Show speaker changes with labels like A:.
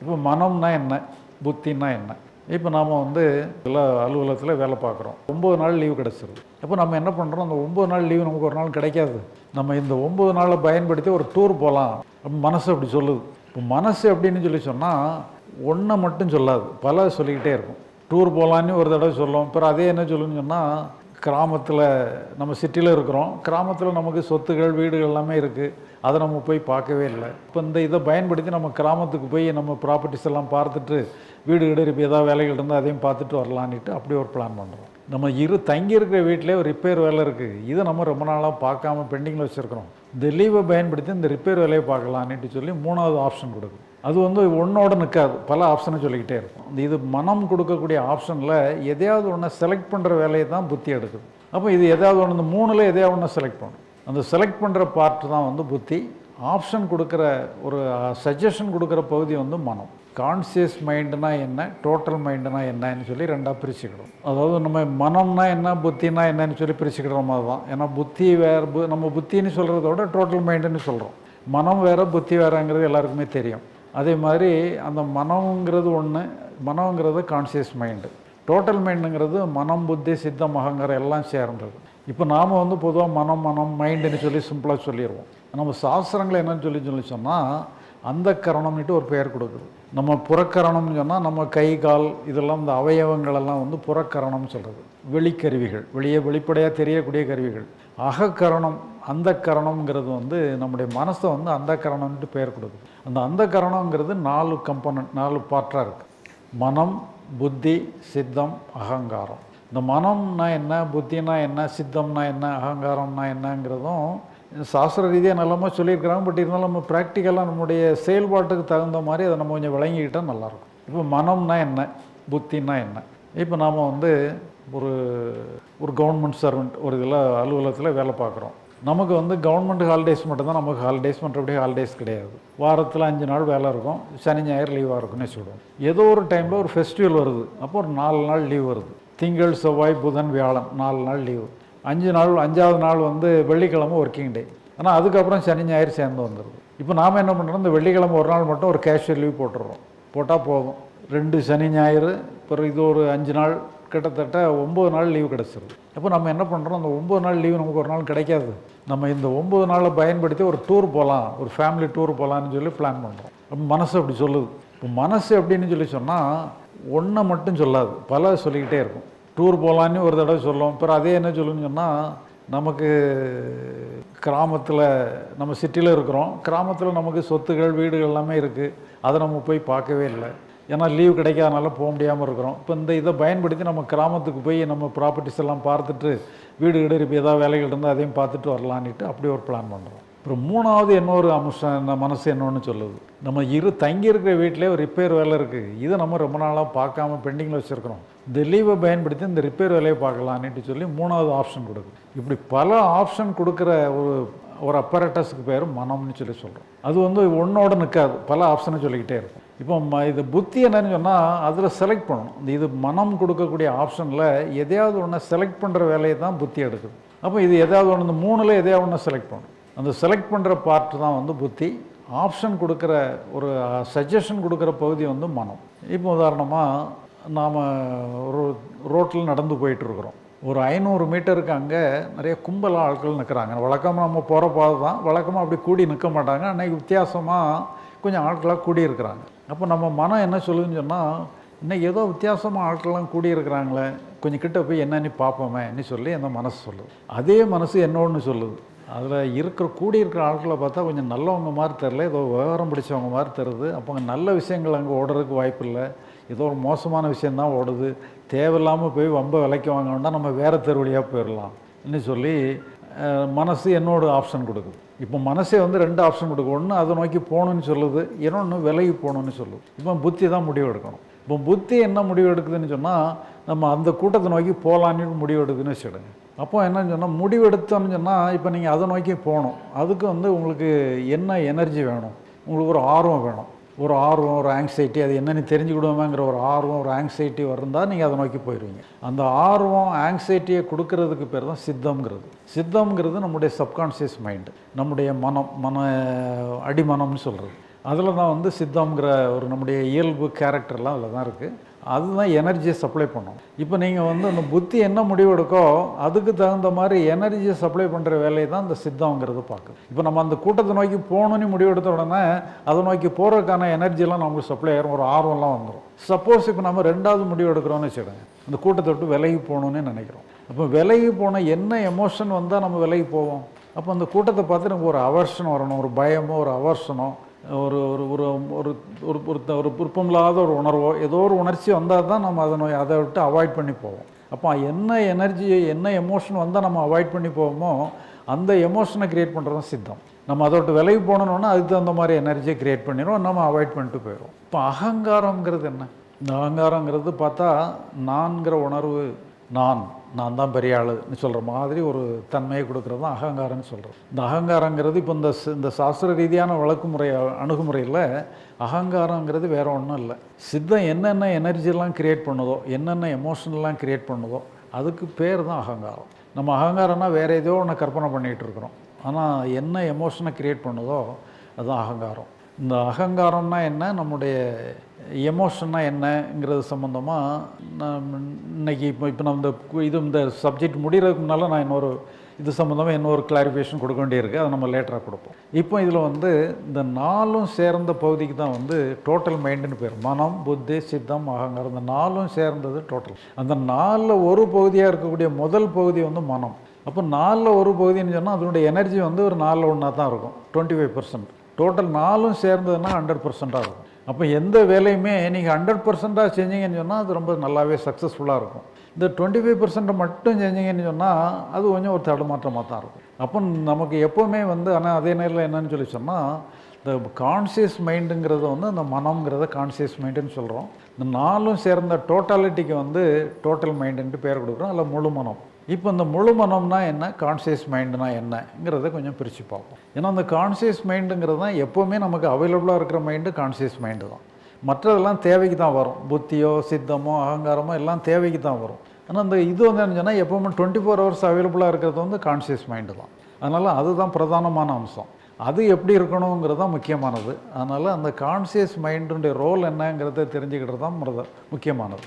A: இப்போ மனம்னா என்ன? புத்தின்னா என்ன? இப்போ நாம் வந்து எல்லா அலுவலகத்தில் வேலை பார்க்குறோம். ஒம்பது நாள் லீவு கிடச்சிருது. அப்போ நம்ம என்ன பண்ணுறோம் அந்த ஒம்பது நாள் லீவு நமக்கு ஒரு நாள் கிடைக்காது. நம்ம இந்த ஒம்பது நாளை பயன்படுத்தி ஒரு டூர் போகலாம். மனசு அப்படி சொல்லுது. இப்போ மனசு அப்படின்னு சொல்லி சொன்னால் ஒன்றை மட்டும் சொல்லாது. பல சொல்லிக்கிட்டே இருக்கும். டூர் போகலான்னு ஒரு தடவை சொல்லும் அப்புறம் அதே என்ன சொல்லுன்னு சொன்னால் கிராமத்தில் நம்ம சிட்டியில் இருக்கிறோம். கிராமத்தில் நமக்கு சொத்துகள் வீடுகள் எல்லாமே இருக்குது அதை நம்ம போய் பார்க்கவே இல்லை. இப்போ இந்த இதை பயன்படுத்தி நம்ம கிராமத்துக்கு போய் நம்ம ப்ராப்பர்ட்டிஸ் எல்லாம் பார்த்துட்டு வீடு வீடு இப்போ ஏதாவது வேலைகள் இருந்தால் அதையும் பார்த்துட்டு வரலான்ட்டு அப்படி ஒரு பிளான் பண்ணுறோம் நம்ம இரு தங்கி இருக்கிற வீட்டிலே ஒரு ரிப்பேர் வேலை இருக்குது இதை நம்ம ரொம்ப நாளாக பார்க்காம பெண்டிங்கில் வச்சுருக்கிறோம். இந்த லீவை பயன்படுத்தி இந்த ரிப்பேர் வேலையை பார்க்கலான்ட்டு சொல்லி மூணாவது ஆப்ஷன் கொடுக்கும் அது வந்து ஒன்றோட நிற்காது பல ஆப்ஷனை சொல்லிக்கிட்டே இருக்கும். இந்த இது மனம் கொடுக்கக்கூடிய ஆப்ஷனில் எதையாவது ஒன்று செலக்ட் பண்ணுற வேலையை தான் புத்தி எடுக்குது. அப்போ இது எதாவது ஒன்று இந்த மூணில் எதையாவது ஒன்று செலக்ட் பண்ணும் அந்த செலக்ட் பண்ணுற பார்ட் தான் வந்து புத்தி. ஆப்ஷன் கொடுக்குற ஒரு சஜஷன் கொடுக்குற பகுதி வந்து மனம். கான்சியஸ் மைண்டுனா என்ன டோட்டல் மைண்டுனா என்னன்னு சொல்லி ரெண்டாக பிரிச்சுக்கிடும் அதாவது நம்ம மனம்னா என்ன புத்தினா என்னன்னு சொல்லி பிரிச்சுக்கிற மாதிரி தான் ஏன்னா புத்தி வேறு பு நம்ம புத்தின்னு சொல்கிறத விட டோட்டல் மைண்டுன்னு சொல்கிறோம் மனம் வேறு புத்தி வேறுங்கிறது எல்லாருக்குமே தெரியும். அதே மாதிரி அந்த மனம்ங்கிறது ஒன்று மனம்ங்கிறது கான்சியஸ் மைண்டு டோட்டல் மைண்டுங்கிறது மனம் புத்தி சித்தம் அகங்கிற எல்லாம் சேர்ந்தது. இப்போ நாம் வந்து பொதுவாக மனம் மனம் மைண்டுன்னு சொல்லி சிம்பிளாக சொல்லிடுவோம் நம்ம சாஸ்திரங்கள் என்னன்னு சொல்லி சொல்லி சொன்னால் அந்த கரணம்னுட்டு ஒரு பெயர் கொடுக்குது. நம்ம புறக்கரணம்னு சொன்னால் நம்ம கை கால் இதெல்லாம் இந்த அவயவங்களெல்லாம் வந்து புறக்கரணம்னு சொல்கிறது வெளிக்கருவிகள் வெளியே வெளிப்படையாக தெரியக்கூடிய கருவிகள். அகக்கரணம் அந்த கரணம்ங்கிறது வந்து நம்முடைய மனசை வந்து அந்த கரணம்ட்டு பெயர் கொடுக்குது. அந்த அந்த கரணங்கிறது நாலு கம்பனண்ட் நாலு பார்ட்டாக இருக்குது மனம் புத்தி சித்தம் அகங்காரம். இந்த மனம்னா என்ன புத்தினா என்ன சித்தம்னா என்ன அகங்காரம்னா என்னங்கிறதும் சாஸ்திர ரீதியாக நல்லமா சொல்லியிருக்கிறாங்க பட் இருந்தாலும் நம்ம ப்ராக்டிக்கலாக நம்முடைய செயல்பாட்டுக்கு தகுந்த மாதிரி அதை நம்ம கொஞ்சம் விளங்கிக்கிட்டால் நல்லாயிருக்கும். இப்போ மனம்னா என்ன புத்தினா என்ன? இப்போ நாம் வந்து ஒரு ஒரு கவர்மெண்ட் சர்வெண்ட் ஒரு இதில் அலுவலகத்தில் வேலை பார்க்குறோம். நமக்கு வந்து கவர்மெண்ட் ஹாலிடேஸ் மட்டும்தான் நமக்கு ஹாலிடேஸ் மற்றபடி ஹாலிடேஸ் கிடையாது. வாரத்தில் அஞ்சு நாள் வேலை இருக்கும். சனி ஞாயிறு லீவாக இருக்கும்னு சொல்லுவோம். ஏதோ ஒரு டைமில் ஒரு ஃபெஸ்டிவல் வருது. அப்போ ஒரு நாலு நாள் லீவ் வருது. திங்கள் செவ்வாய் புதன் வியாழன் நாலு நாள் லீவு அஞ்சு நாள் அஞ்சாவது நாள் வந்து வெள்ளிக்கிழமை ஒர்க்கிங் டே ஆனால் அதுக்கப்புறம் சனி ஞாயிறு சேர்ந்து வந்துடுது இப்போ நாம் என்ன பண்ணுறோம் இந்த வெள்ளிக்கிழமை ஒரு நாள் மட்டும் ஒரு கேஷுவல் லீவ் போட்டுடுறோம் போட்டால் போதும். ரெண்டு சனி ஞாயிறு அப்புறம் இது ஒரு அஞ்சு நாள் கிட்டத்தட்ட ஒம்பது நாள் லீவு கிடச்சிருது. அப்போ நம்ம என்ன பண்ணுறோம் அந்த ஒம்பது நாள் லீவு நமக்கு ஒரு நாள் கிடைக்காது. நம்ம இந்த ஒம்பது நாளை பயன்படுத்தி ஒரு டூர் போகலாம் ஒரு ஃபேமிலி டூர் போகலான்னு சொல்லி பிளான் பண்ணுறோம் அப்போ மனசு அப்படி சொல்லுது. இப்போ மனசு அப்படின்னு சொல்லி சொன்னால் ஒன்றை மட்டும் சொல்லாது. பல சொல்லிக்கிட்டே இருக்கும். டூர் போகலான்னு ஒரு தடவை சொல்லும் அப்புறம் அதே என்ன சொல்லுன்னு சொன்னால் நமக்கு கிராமத்தில் நம்ம சிட்டியில் இருக்கிறோம். கிராமத்தில் நமக்கு சொத்துகள் வீடுகள் எல்லாமே இருக்குது அதை நம்ம போய் பார்க்கவே இல்லை. ஏன்னா லீவ் கிடைக்காதனால போக முடியாமல் இருக்கிறோம். இப்போ இந்த இதை பயன்படுத்தி நம்ம கிராமத்துக்கு போய் நம்ம ப்ராப்பர்ட்டிஸ் எல்லாம் பார்த்துட்டு வீடு வீடு இப்போ ஏதாவது வேலைகள் இருந்தால் அதையும் பார்த்துட்டு வரலான்ட்டு அப்படி ஒரு பிளான் பண்ணுறோம் அப்புறம் மூணாவது இன்னொரு அம்சம் மனசு என்னன்னு சொல்லுது. நம்ம இரு தங்கி இருக்கிற வீட்டிலே ஒரு ரிப்பேர் வேலை இருக்குது இதை நம்ம ரொம்ப நாளாக பார்க்காம பெண்டிங்கில் வச்சுருக்கிறோம். இந்த லீவை பயன்படுத்தி இந்த ரிப்பேர் வேலையை பார்க்கலான்ட்டு சொல்லி மூணாவது ஆப்ஷன் கொடுக்குது. இப்படி பல ஆப்ஷன் கொடுக்குற ஒரு ஒரு அப்பரேட்டஸுக்கு பேர் மனம்னு சொல்லி சொல்கிறோம் அது வந்து ஒன்றோட நிற்காது பல ஆப்ஷனை சொல்லிக்கிட்டே இருக்கும். இப்போ ம இது புத்தி என்னன்னு சொன்னால் அதில் செலக்ட் பண்ணணும். இந்த இது மனம் கொடுக்கக்கூடிய ஆப்ஷனில் எதையாவது ஒன்று செலக்ட் பண்ணுற வேலையை தான் புத்தி எடுக்குது. அப்போ இது எதாவது ஒன்று இந்த மூணில் எதையாவது ஒன்று செலக்ட் பண்ணணும். அந்த செலக்ட் பண்ணுற பார்ட் தான் வந்து புத்தி. ஆப்ஷன் கொடுக்குற ஒரு சஜஷன் கொடுக்குற பகுதி வந்து மனம். இப்போ உதாரணமாக நாம் ஒரு ரோட்டில் நடந்து போயிட்டுருக்குறோம். ஒரு ஐநூறு மீட்டருக்கு அங்கே நிறைய கும்பலாக ஆட்கள் நிற்கிறாங்க வழக்கமாக நம்ம போகிற பாதை தான். வழக்கமாக அப்படி கூடி நிற்க மாட்டாங்க. அன்றைக்கி வித்தியாசமாக கொஞ்சம் ஆட்களாக கூடி இருக்கிறாங்க அப்போ நம்ம மனம் என்ன சொல்லுதுன்னு சொன்னால் இன்னும் ஏதோ வித்தியாசமாக ஆட்கள்லாம் கூடி இருக்கிறாங்களே கொஞ்சம் கிட்ட போய் என்னன்னு பார்ப்போமேன்னு சொல்லி அந்த மனசு சொல்லுது. அதே மனசு என்னோன்னு சொல்லுது. அதில் இருக்கிற கூடி இருக்கிற ஆட்களை பார்த்தா கொஞ்சம் நல்லவங்க மாதிரி தெரில ஏதோ விவரம் பிடிச்சவங்க மாதிரி தருது அப்போ அங்கே நல்ல விஷயங்கள் அங்கே ஓடுறதுக்கு வாய்ப்பு இல்லை. ஏதோ ஒரு மோசமான விஷயந்தான் ஓடுது. தேவையில்லாமல் போய் வம்ப விலைக்கு வாங்க வேண்டாம் நம்ம வேறு தெரு வழியாக போயிடலாம் சொல்லி மனசு என்னோட ஆப்ஷன் கொடுக்குது. இப்போ மனசே வந்து ரெண்டு ஆப்ஷன் கொடுக்கும் ஒன்று அதை நோக்கி போகணுன்னு சொல்லுது இன்னொன்று விலகி போகணுன்னு சொல்லுது. இப்போ புத்தி தான் முடிவு எடுக்கணும். இப்போ புத்தி என்ன முடிவு எடுக்குதுன்னு சொன்னால் நம்ம அந்த கூட்டத்தை நோக்கி போகலான்னு முடிவு எடுக்குதுன்னு வச்சுடுங்க அப்போ என்னன்னு சொன்னால் முடிவு எடுத்தோம்னு சொன்னால் இப்போ நீங்கள் அதை நோக்கி போகணும். அதுக்கு வந்து உங்களுக்கு என்ன எனர்ஜி வேணும்? உங்களுக்கு ஒரு ஆர்வம் வேணும். ஒரு ஆர்வம் ஒரு ஆங்ஸைட்டி அது என்னென்னு தெரிஞ்சுக்கிடுவோமேங்கிற ஒரு ஆர்வம் ஒரு ஆங்ஸைட்டி இருந்தால் நீங்கள் அதை நோக்கி போயிடுவீங்க அந்த ஆர்வம் ஆங்ஸைட்டியை கொடுக்கறதுக்கு பேர் தான் சித்தம்ங்கிறது. சித்தம்ங்கிறது நம்முடைய சப்கான்ஷியஸ் மைண்டு நம்முடைய மனம் மன அடிமனம்னு சொல்கிறது அதில் தான் வந்து சித்தம்ங்கிற ஒரு நம்முடைய இயல்பு கேரக்டர்லாம் அதில் தான் இருக்குது அதுதான் எனர்ஜியை சப்ளை பண்ணும். இப்போ நீங்கள் வந்து அந்த புத்தி என்ன முடிவெடுக்கோ அதுக்கு தகுந்த மாதிரி எனர்ஜியை சப்ளை பண்ணுற வேலையை தான் இந்த சித்தம்ங்கிறது பார்க்குது. இப்போ நம்ம அந்த கூட்டத்தை நோக்கி போகணுன்னு முடிவெடுத்த உடனே அதை நோக்கி போகிறதுக்கான எனர்ஜிலாம் நமக்கு சப்ளை ஆகிரும் ஒரு ஆர்வம்லாம் வந்துடும் சப்போஸ் இப்போ நம்ம ரெண்டாவது முடிவு எடுக்கிறோம்னு வச்சுக்கோங்க. அந்த கூட்டத்தை விட்டு விலகி போகணுன்னு நினைக்கிறோம். அப்போ விலகி போனால் என்ன எமோஷன் வந்தால் நம்ம விலகி போவோம்? அப்போ அந்த கூட்டத்தை பார்த்து நமக்கு ஒரு அவர்ஷன் வரணும் ஒரு பயமோ ஒரு அவர்ஷனோ ஒரு ஒரு ஒரு ஒரு ஒரு ஒரு ஒரு விருப்பமில்லாத ஒரு உணர்வோ ஏதோ ஒரு உணர்ச்சி வந்தால் தான் நம்ம அதை நோய் அதை விட்டு அவாய்ட் பண்ணி போவோம். அப்போ என்ன எனர்ஜி என்ன எமோஷன் வந்தால் நம்ம அவாய்ட் பண்ணி போவோமோ அந்த எமோஷனை க்ரியேட் பண்ணுறது சித்தம். நம்ம அதை விட்டு விலகி போனோன்னா அதுக்கு தகுந்த மாதிரி எனர்ஜியை க்ரியேட் பண்ணிடுவோம் நம்ம அவாய்ட் பண்ணிட்டு போயிடும் இப்போ அகங்காரங்கிறது என்ன? இந்த அகங்காரங்கிறது பார்த்தா நான்கிற உணர்வு நான். நான் தான் பெரிய ஆளுன்னு சொல்கிற மாதிரி ஒரு தன்மையை கொடுக்குறது தான் அகங்காரம்னு சொல்கிறேன் இந்த அகங்காரங்கிறது இப்போ இந்த இந்த சாஸ்திர ரீதியான வழக்குமுறை அணுகுமுறையில் அகங்காரங்கிறது வேறு ஒன்றும் இல்லை. சித்தம் என்னென்ன எனர்ஜிலாம் கிரியேட் பண்ணுதோ என்னென்ன எமோஷன்லாம் கிரியேட் பண்ணுதோ அதுக்கு பேர் தான் அகங்காரம். நம்ம அகங்காரம்னா வேறு ஏதோ ஒன்று கற்பனை பண்ணிகிட்டு இருக்கிறோம். ஆனால் என்ன எமோஷனை கிரியேட் பண்ணுதோ அதுதான் அகங்காரம். இந்த அகங்காரம்னா என்ன? நம்முடைய எமோஷன்னா என்னங்கிறது சம்மந்தமாக நான் இன்னைக்கு இப்போ இப்போ நம்ம இந்த இது இந்த சப்ஜெக்ட் முடிகிறதுக்கு முன்னால் நான் இன்னொரு இது சம்மந்தமாக இன்னொரு கிளாரிஃபிகேஷன் கொடுக்க வேண்டியிருக்கு. அதை நம்ம லேட்டராக கொடுப்போம். இப்போ இதில் வந்து இந்த நாலும் சேர்ந்த பகுதிக்கு தான் வந்து டோட்டல் மைண்டுன்னு பேர். மனம் புத்தி சித்தம் அகங்காரம் இந்த நாலும் சேர்ந்தது டோட்டல் அந்த நாலில் ஒரு பகுதியாக இருக்கக்கூடிய முதல் பகுதி வந்து மனம். அப்போ நாலில் ஒரு பகுதின்னு சொன்னால் அதனுடைய எனர்ஜி வந்து ஒரு நாலில் ஒன்றா தான் இருக்கும். டுவெண்ட்டி ஃபைவ் பர்சன்ட் டோட்டல் நாலும் சேர்ந்ததுன்னா ஹண்ட்ரட் பர்சண்ட்டாக இருக்கும். அப்போ எந்த வேலையுமே நீங்கள் ஹண்ட்ரட் பர்சண்ட்டாக செஞ்சீங்கன்னு சொன்னால் அது ரொம்ப நல்லாவே சக்ஸஸ்ஃபுல்லாக இருக்கும். இந்த டுவெண்ட்டி ஃபைவ் பர்சன்ட்டை மட்டும் செஞ்சீங்கன்னு சொன்னால் அது கொஞ்சம் ஒரு தடுமாற்றமாக தான் இருக்கும். அப்போ நமக்கு எப்போவுமே வந்து ஆனால் அதே நேரில் என்னன்னு சொல்லி சொன்னால் இந்த கான்சியஸ் மைண்டுங்கிறது வந்து அந்த மனம்ங்கிறத கான்சியஸ் மைண்டுன்னு சொல்கிறோம் இந்த நாலும் சேர்ந்த டோட்டாலிட்டிக்கு வந்து டோட்டல் மைண்டுன்ட்டு பேர் கொடுக்குறோம். அதில் முழு மனம். இப்போ இந்த முழு மனம்னா என்ன? கான்சியஸ் மைண்டுனா என்னங்கிறத கொஞ்சம் பிரித்து பார்ப்போம். ஏன்னா அந்த கான்சியஸ் மைண்டுங்கிறது தான் எப்போவுமே நமக்கு அவைலபிளாக இருக்கிற மைண்டு கான்சியஸ் மைண்டு தான். மற்றதெல்லாம் தேவைக்கு தான் வரும். புத்தியோ சித்தமோ அகங்காரமோ எல்லாம் தேவைக்கு தான் வரும். ஆனால் அந்த இது வந்து என்னச்சுன்னா எப்போவுமே டுவெண்ட்டி ஃபோர் ஹவர்ஸ் அவைலபிளாக இருக்கிறது வந்து கான்சியஸ் மைண்டு தான். அதனால் அதுதான் பிரதானமான அம்சம். அது எப்படி இருக்கணுங்கிறது தான் முக்கியமானது. அதனால் அந்த கான்சியஸ் மைண்டுடைய ரோல் என்னங்கிறத தெரிஞ்சுக்கிட்டு தான் முக்கியமானது.